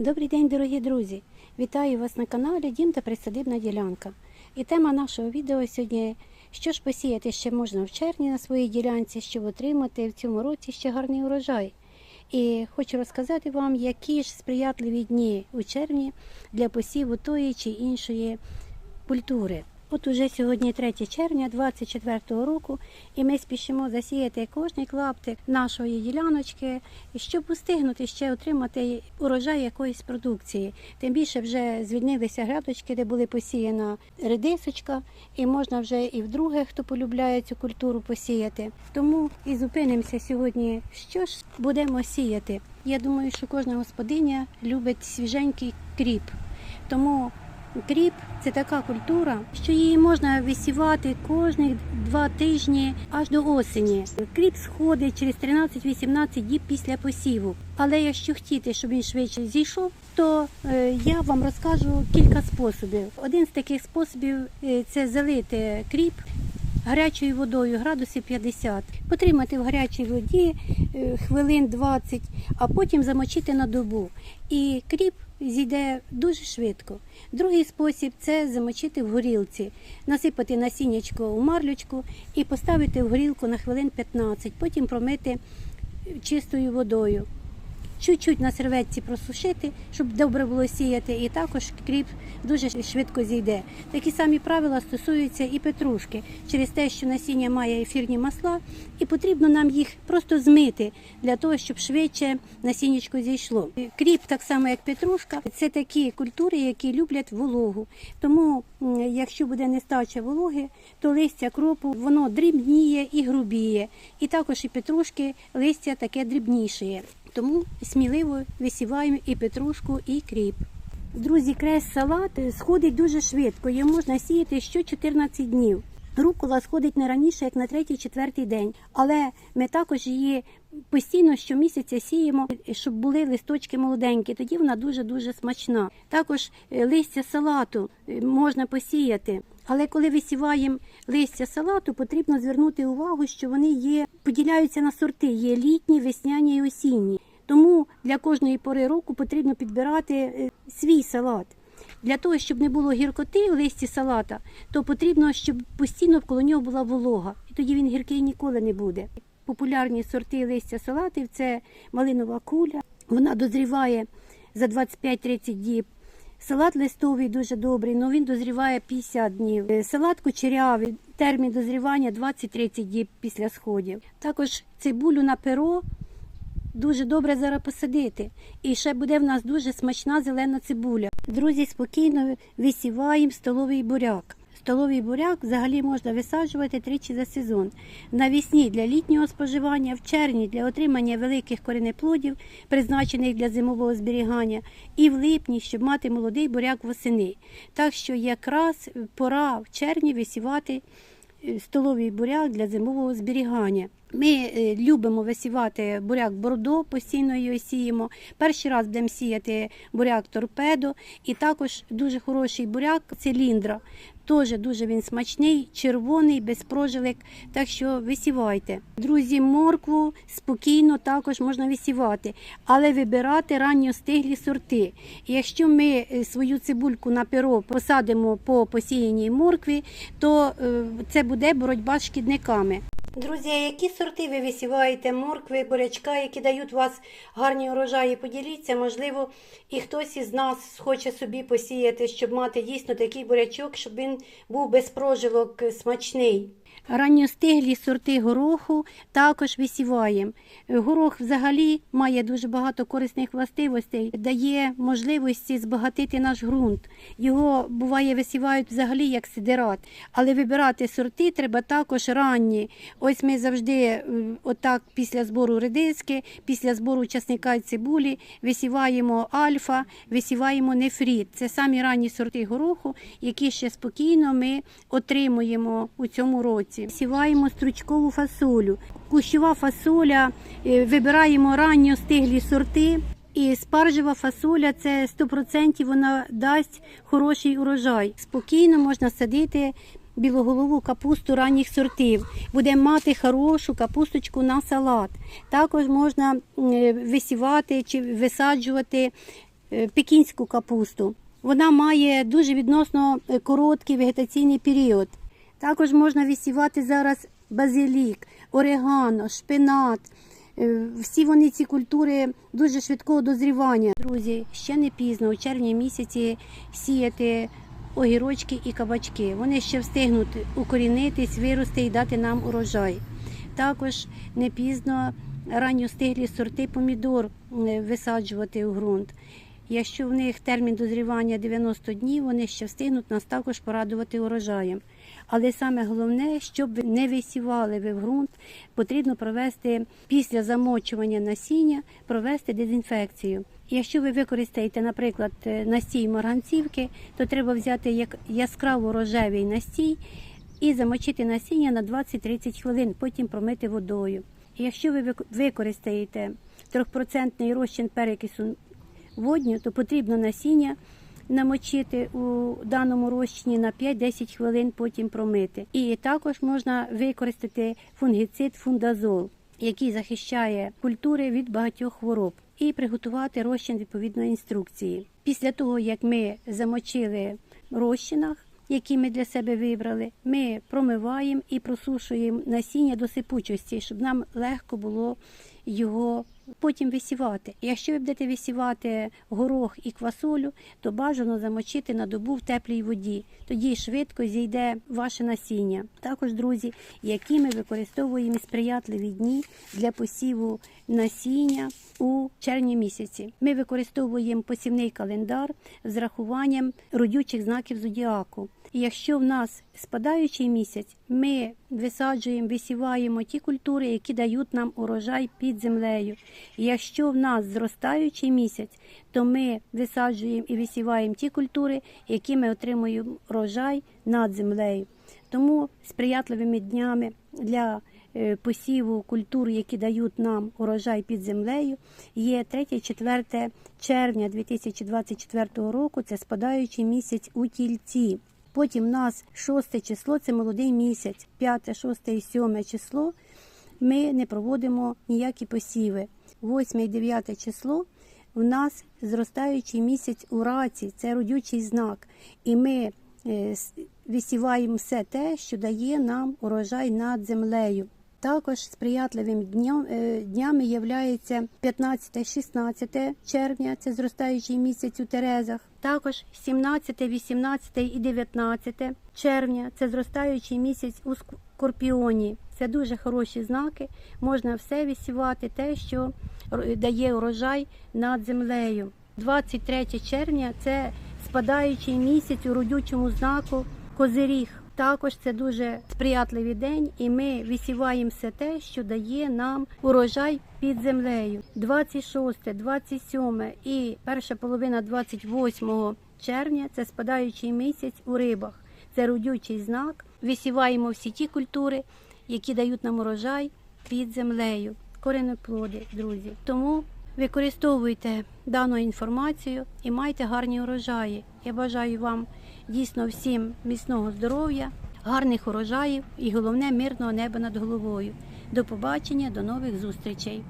Добрий день, дорогі друзі! Вітаю вас на каналі Дім та Присадибна ділянка. І тема нашого відео сьогодні що ж посіяти ще можна в червні на своїй ділянці, щоб отримати в цьому році ще гарний урожай. І хочу розказати вам, які ж сприятливі дні у червні для посіву тої чи іншої культури. От уже сьогодні 3 червня 2024 року, і ми спішимо засіяти кожний клаптик нашої діляночки, щоб устигнути ще отримати урожай якоїсь продукції. Тим більше вже звільнилися грядочки, де були посіяна редисочка, і можна вже і вдруге, хто полюбляє цю культуру, посіяти. Тому і зупинимося сьогодні. Що ж будемо сіяти? Я думаю, що кожна господиня любить свіженький кріп. Тому Кріп це така культура, що її можна висівати кожні два тижні аж до осені. Кріп сходить через 13-18 діб після посіву. Але якщо хотіти, щоб він швидше зійшов, то е, я вам розкажу кілька способів. Один з таких способів е, це залити кріп. Гарячою водою градусів 50, потримати в гарячій воді е, хвилин 20, а потім замочити на добу. І кріп зійде дуже швидко. Другий спосіб це замочити в горілці, насипати насіннячко у марлючку і поставити в горілку на хвилин 15, потім промити чистою водою. Чуть-чуть на серветці просушити, щоб добре було сіяти, і також кріп дуже швидко зійде. Такі самі правила стосуються і петрушки через те, що насіння має ефірні масла, і потрібно нам їх просто змити для того, щоб швидше насіннячко зійшло. Кріп, так само як петрушка, це такі культури, які люблять вологу. Тому, якщо буде нестача вологи, то листя кропу воно дрібніє і грубіє. І також і петрушки листя таке дрібніше. Тому сміливо висіваємо і петрушку, і кріп. Друзі, крест салат сходить дуже швидко. Його можна сіяти що 14 днів. Рукола сходить не раніше, як на третій-четвертий день. Але ми також її постійно щомісяця сіємо, щоб були листочки молоденькі. Тоді вона дуже-дуже смачна. Також е, листя салату е, можна посіяти. Але коли висіваємо листя салату, потрібно звернути увагу, що вони є, поділяються на сорти: є літні, весняні і осінні. Тому для кожної пори року потрібно підбирати е, свій салат. Для того, щоб не було гіркоти в листі салата, то потрібно, щоб постійно коло нього була волога. І тоді він гіркий ніколи не буде. Популярні сорти листя салатів це малинова куля. Вона дозріває за 25-30 діб. Салат листовий дуже добрий, але він дозріває 50 днів. Е, Салат кучерявий, термін дозрівання 20-30 днів після сходів. Також цибулю на перо дуже добре зараз посадити. І ще буде в нас дуже смачна зелена цибуля. Друзі, спокійно висіваємо столовий буряк. Столовий буряк взагалі можна висаджувати тричі за сезон. Навісні для літнього споживання, в червні для отримання великих коренеплодів, призначених для зимового зберігання, і в липні, щоб мати молодий буряк восени. Так що якраз пора в червні висівати е, столовий буряк для зимового зберігання. Ми е, любимо висівати буряк бордо, постійно його сіємо. Перший раз будемо сіяти буряк торпедо, і також дуже хороший буряк циліндра. Теж дуже він смачний, червоний, без прожилик. Так що висівайте. Друзі, моркву спокійно також можна висівати, але вибирати ранньостиглі сорти. Якщо ми е, свою цибульку на перо посадимо по посіяній моркві, то е, це буде боротьба з шкідниками. Друзі, які сорти ви висіваєте моркви, бурячка, які дають вас гарні урожаї? Поділіться, можливо, і хтось із нас хоче собі посіяти, щоб мати дійсно такий бурячок, щоб він був без прожилок е, смачний. Ранньостиглі сорти гороху також висіваємо. Горох взагалі має дуже багато корисних властивостей, дає можливості збагатити наш ґрунт. Його буває висівають взагалі як сидерат, але вибирати сорти треба також ранні. Ось ми завжди, е, отак, після збору редиски, після збору часника і цибулі, висіваємо альфа, висіваємо нефріт. Це самі ранні сорти гороху, які ще спокійно ми отримуємо у цьому році. Сіваємо стручкову фасолю. Кущова фасоля, е, вибираємо ранньо стиглі сорти. І спаржева фасоля це 100% вона дасть хороший урожай. Спокійно можна садити білоголову капусту ранніх сортів. Будемо мати хорошу капусточку на салат. Також можна е, висівати чи висаджувати е, пекінську капусту. Вона має дуже відносно короткий вегетаційний період. Також можна висівати зараз базилік, орегано, шпинат. Е, Всі вони ці культури дуже швидкого дозрівання. Друзі, ще не пізно, у червні місяці сіяти огірочки і кабачки. Вони ще встигнуть укорінитись, вирости і дати нам урожай. Також не пізно ранньостиглі сорти помідор е, висаджувати у ґрунт. Якщо в них термін дозрівання 90 днів, вони ще встигнуть нас також порадувати урожаєм. Але саме головне, щоб не висівали ви в ґрунт, потрібно провести після замочування насіння, провести дезінфекцію. Якщо ви використаєте, наприклад, е, настій марганцівки, то треба взяти як яскраво рожевий настій і замочити насіння на 20-30 хвилин, потім промити водою. Якщо ви вик- використаєте 3% розчин перекису водню, то потрібно насіння намочити у даному розчині на 5-10 хвилин, потім промити. І також можна використати фунгіцид фундазол, який захищає культури від багатьох хвороб, і приготувати розчин відповідно інструкції. Після того, як ми замочили розчинах, які ми для себе вибрали, ми промиваємо і просушуємо насіння до сипучості, щоб нам легко було його потім висівати. Якщо ви будете висівати горох і квасолю, то бажано замочити на добу в теплій воді. Тоді швидко зійде ваше насіння. Також, друзі, які ми використовуємо сприятливі дні для посіву насіння у червні місяці. Ми використовуємо посівний календар з рахуванням родючих знаків зодіаку. І якщо в нас спадаючий місяць, ми висаджуємо, висіваємо ті культури, які дають нам урожай під землею. І якщо в нас зростаючий місяць, то ми висаджуємо і висіваємо ті культури, які ми отримуємо урожай над землею. Тому сприятливими днями для е, посіву культур, які дають нам урожай під землею, є 3-4 червня 2024 року. Це спадаючий місяць у тільці. Потім нас 6 число це молодий місяць, 5, 6 і 7 число ми не проводимо ніякі посіви. 8 і 9 число в нас зростаючий місяць у раці, це родючий знак. І ми е, висіваємо все те, що дає нам урожай над землею. Також сприятливим днем, е, днями являється 15-16 червня, це зростаючий місяць у Терезах. Також 17, 18 і 19 червня це зростаючий місяць у Скорпіоні. Це дуже хороші знаки. Можна все висівати, те, що дає урожай над землею. 23 червня це спадаючий місяць у родючому знаку Козиріг. Також це дуже сприятливий день, і ми висіваємо все те, що дає нам урожай під землею. 26, 27 і перша половина 28 червня це спадаючий місяць у рибах. Це родючий знак. Висіваємо всі ті культури, які дають нам урожай під землею. Коренеплоди, друзі. Тому використовуйте дану інформацію і майте гарні урожаї. Я бажаю вам дійсно всім міцного здоров'я, гарних урожаїв і головне мирного неба над головою. До побачення, до нових зустрічей.